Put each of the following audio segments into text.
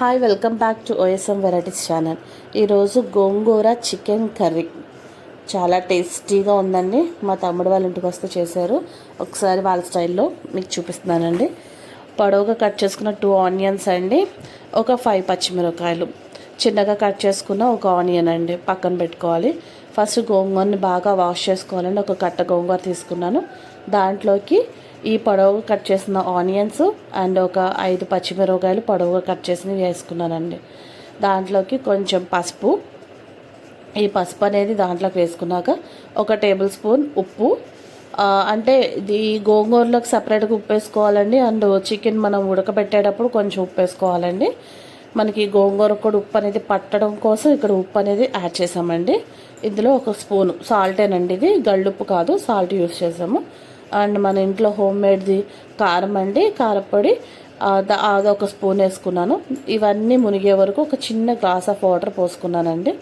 Hi welcome back to OSM varieties channel ఈరోజు గోంగూర chicken curry చాలా టేస్టీగా ఉందండి. మా తమ్ముడు వాళ్ళ ఇంటికి వస్తే చేశారు. ఒకసారి వాళ్ళ స్టైల్లో మీకు చూపిస్తున్నానండి. పొడవుగా కట్ చేసుకున్న టూ ఆనియన్స్ అండి. ఒక ఫైవ్ పచ్చిమిరపకాయలు. చిన్నగా కట్ చేసుకున్న ఒక ఆనియన్ అండి. పక్కన పెట్టుకోవాలి. ఫస్ట్ గోంగూరని బాగా వాష్ చేసుకోవాలండి. ఒక కట్ట గోంగూర తీసుకున్నాను. దాంట్లోకి ఈ పొడవుగా కట్ చేసిన ఆనియన్స్ అండ్ ఒక ఐదు పచ్చిమిరపకాయలు పొడవుగా కట్ చేసినవి వేసుకున్నానండి. దాంట్లోకి కొంచెం పసుపు. ఈ పసుపు అనేది దాంట్లోకి వేసుకున్నాక ఒక టేబుల్ స్పూన్ ఉప్పు. అంటే ఇది గోంగూరలోకి సపరేట్గా ఉప్పు వేసుకోవాలండి. అండ్ చికెన్ మనం ఉడకబెట్టేటప్పుడు కొంచెం ఉప్పు వేసుకోవాలండి. మనకి గోంగూర కూడా ఉప్పు అనేది పట్టడం కోసం ఇక్కడ ఉప్పు అనేది యాడ్ చేసామండి. ఇందులో ఒక స్పూను. సాల్టేనండి ఇది. గళ్ళుప్పు కాదు సాల్ట్ యూస్ చేసాము. అండ్ మన ఇంట్లో హోమ్ మేడ్ది కారం అండి కారపొడి. అది ఒక స్పూన్ వేసుకున్నాను. ఇవన్నీ మునిగే వరకు ఒక చిన్న గ్లాస్ ఆఫ్ వాటర్ పోసుకున్నానండి.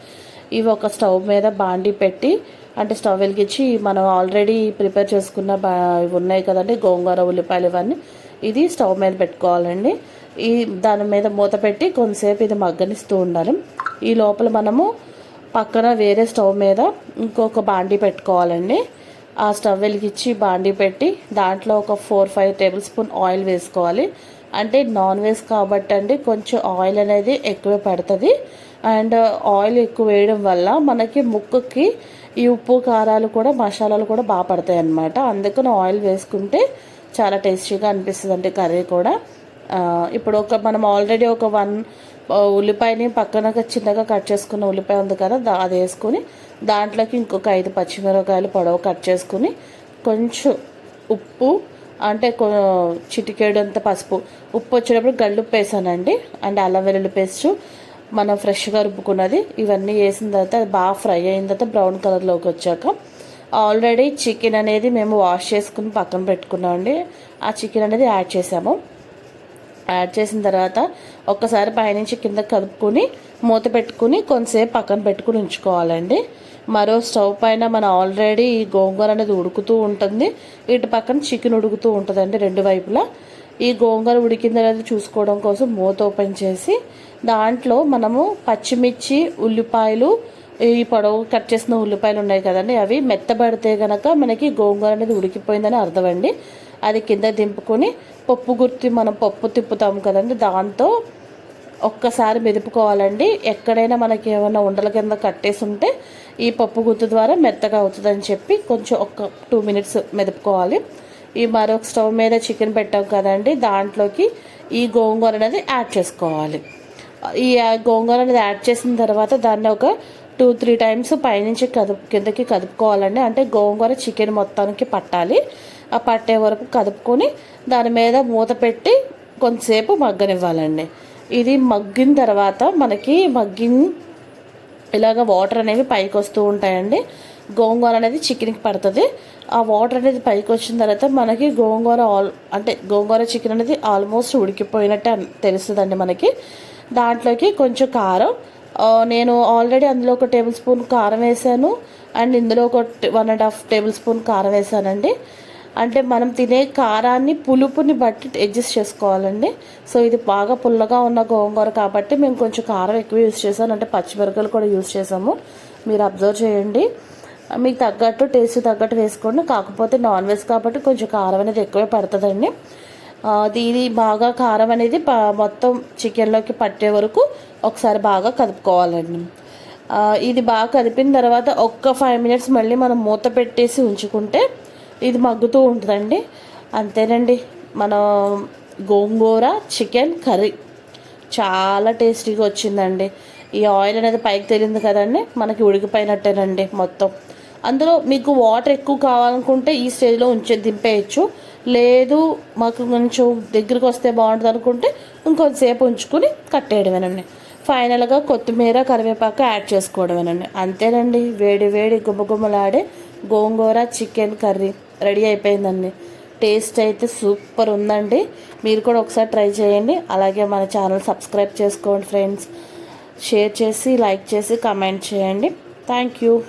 ఇవి ఒక స్టవ్ మీద బాండి పెట్టి అంటే స్టవ్ వెలిగించి మనం ఆల్రెడీ ప్రిపేర్ చేసుకున్న బా ఇవి ఉన్నాయి కదండి గోంగూర ఉల్లిపాయలు ఇవన్నీ. ఇది స్టవ్ మీద పెట్టుకోవాలండి. ఈ దాని మీద మూత పెట్టి కొంతసేపు ఇది మగ్గనిస్తూ ఉండాలి. ఈ లోపల మనము పక్కన వేరే స్టవ్ మీద ఇంకొక బాండి పెట్టుకోవాలండి. ఆ స్టవ్ వెలిగించి బాండి పెట్టి దాంట్లో ఒక four five tablespoon oil వేసుకోవాలి. అంటే నాన్ వెజ్ కాబట్టి అండి కొంచెం ఆయిల్ అనేది ఎక్కువ పడుతుంది. అండ్ ఆయిల్ ఎక్కువ వేయడం వల్ల మనకి ముక్కుకి ఈ ఉప్పు కారాలు కూడా మసాలాలు కూడా బాగా పడతాయి అన్నమాట. అందుకని ఆయిల్ వేసుకుంటే చాలా టేస్టీగా అనిపిస్తుంది అండి కర్రీ కూడా. ఇప్పుడు ఒక మనం ఆల్రెడీ ఒక వన్ ఉల్లిపాయని పక్కన చిన్నగా కట్ చేసుకున్న ఉల్లిపాయ ఉంది కదా అది వేసుకొని దాంట్లోకి ఇంకొక ఐదు పచ్చిమిరపకాయలు పొడవు కట్ చేసుకుని కొంచెం ఉప్పు అంటే చిటికేడు అంత పసుపు. ఉప్పు వచ్చేటప్పుడు గల్లుప్పు వేసానండి అండ్ అల్లం వెల్లుల్లి పేస్ట్ మనం ఫ్రెష్గా రుబ్బుకున్నది. ఇవన్నీ వేసిన తర్వాత అది బాగా ఫ్రై అయిన తర్వాత బ్రౌన్ కలర్లోకి వచ్చాక ఆల్రెడీ చికెన్ అనేది మేము వాష్ చేసుకుని పక్కన పెట్టుకున్నామండి. ఆ చికెన్ అనేది యాడ్ చేసాము. యాడ్ చేసిన తర్వాత ఒక్కసారి పైనుంచి కింద కలుపుకొని మూత పెట్టుకుని కొంతసేపు పక్కన పెట్టుకుని ఉంచుకోవాలండి. మరో స్టవ్ పైన మన ఆల్రెడీ ఈ గోంగూర అనేది ఉడుకుతూ ఉంటుంది. ఇటు పక్కన చికెన్ ఉడుకుతూ ఉంటుందండి రెండు వైపులా. ఈ గోంగూర ఉడికింది అనేది చూసుకోవడం కోసం మూత ఓపెన్ చేసి దాంట్లో మనము పచ్చిమిర్చి ఉల్లిపాయలు ఈ పొడవు కట్ చేసిన ఉల్లిపాయలు ఉన్నాయి కదండి అవి మెత్తబడితే కనుక మనకి గోంగూర అనేది ఉడికిపోయిందని అర్థమండి. అది కింద దింపుకొని పప్పు గుర్తి మనం పప్పు తిప్పుతాం కదండి దాంతో ఒక్కసారి మెదుపుకోవాలండి. ఎక్కడైనా మనకి ఏమైనా ఉండల కింద కట్టేసి ఉంటే ఈ పప్పు గుర్తు ద్వారా మెత్తగా అవుతుందని చెప్పి కొంచెం ఒక టూ మినిట్స్ మెదుపుకోవాలి. ఈ మరొక స్టవ్ మీద చికెన్ పెట్టాం కదండి దాంట్లోకి ఈ గోంగూర అనేది యాడ్ చేసుకోవాలి. ఈ గోంగూర అనేది యాడ్ చేసిన తర్వాత దాన్ని ఒక టూ త్రీ టైమ్స్ పైనుంచి కదుపు కిందకి కదుపుకోవాలండి. అంటే గోంగూర చికెన్ మొత్తానికి పట్టాలి. ఆ పట్టే వరకు కదుపుకొని దాని మీద మూత పెట్టి కొంతసేపు మగ్గనివ్వాలండి. ఇది మగ్గిన తర్వాత మనకి మగ్గిన ఇలాగ వాటర్ అనేవి పైకి వస్తూ ఉంటాయండి. గోంగూర అనేది చికెన్కి పడుతుంది. ఆ వాటర్ అనేది పైకి వచ్చిన తర్వాత మనకి గోంగూర ఆల్ అంటే గోంగూర చికెన్ అనేది ఆల్మోస్ట్ ఉడికిపోయినట్టు తెలుస్తుందండి మనకి. దాంట్లోకి కొంచెం కారం నేను ఆల్రెడీ అందులో ఒక టేబుల్ స్పూన్ కారం వేసాను. అండ్ ఇందులో ఒక one and half tablespoon కారం వేసానండి. అంటే మనం తినే కారాన్ని పులుపుని బట్టి అడ్జస్ట్ చేసుకోవాలండి. సో ఇది బాగా పుల్లగా ఉన్న గోంగూర కాబట్టి మేము కొంచెం కారం ఎక్కువ యూజ్ చేసాను అంటే పచ్చిమిరపకాయలు కూడా యూస్ చేసాము మీరు అబ్జర్వ్ చేయండి. మీకు తగ్గట్టు టేస్ట్ తగ్గట్టు వేసుకోండి. కాకపోతే నాన్ వెజ్ కాబట్టి కొంచెం కారం అనేది ఎక్కువే పడుతుందండి. దీని బాగా కారం అనేది మొత్తం చికెన్లోకి పట్టే వరకు ఒకసారి బాగా కదుపుకోవాలండి. ఇది బాగా కదిపిన తర్వాత ఒక్క ఫైవ్ మినిట్స్ మళ్ళీ మనం మూత పెట్టేసి ఉంచుకుంటే ఇది మగ్గుతూ ఉంటుందండి. అంతేనండి మన గోంగూర చికెన్ కర్రీ చాలా టేస్టీగా వచ్చిందండి. ఈ ఆయిల్ అనేది పైకి తెలియదు కదండి మనకి ఉడికిపోయినట్టేనండి మొత్తం. అందులో మీకు వాటర్ ఎక్కువ కావాలనుకుంటే ఈ స్టేజ్లో ఉంచే దింపేయచ్చు. లేదు మాకు కొంచెం దగ్గరికి వస్తే బాగుంటుంది అనుకుంటే ఇంకొంతసేపు ఉంచుకొని కట్టేయడమేనండి. ఫైనల్గా కొత్తిమీర కరివేపాకు యాడ్ చేసుకోవడమేనండి. అంతేనండి వేడి వేడి గుమ్మగుమ్మలాడే గోంగూర చికెన్ కర్రీ రెడీ అయిపోయిందండి. టేస్ట్ అయితే సూపర్ ఉందండి. మీరు కూడా ఒకసారి ట్రై చేయండి. అలాగే మన ఛానల్ సబ్స్క్రైబ్ చేసుకోండి ఫ్రెండ్స్. షేర్ చేసి లైక్ చేసి కమెంట్ చేయండి. Thank you.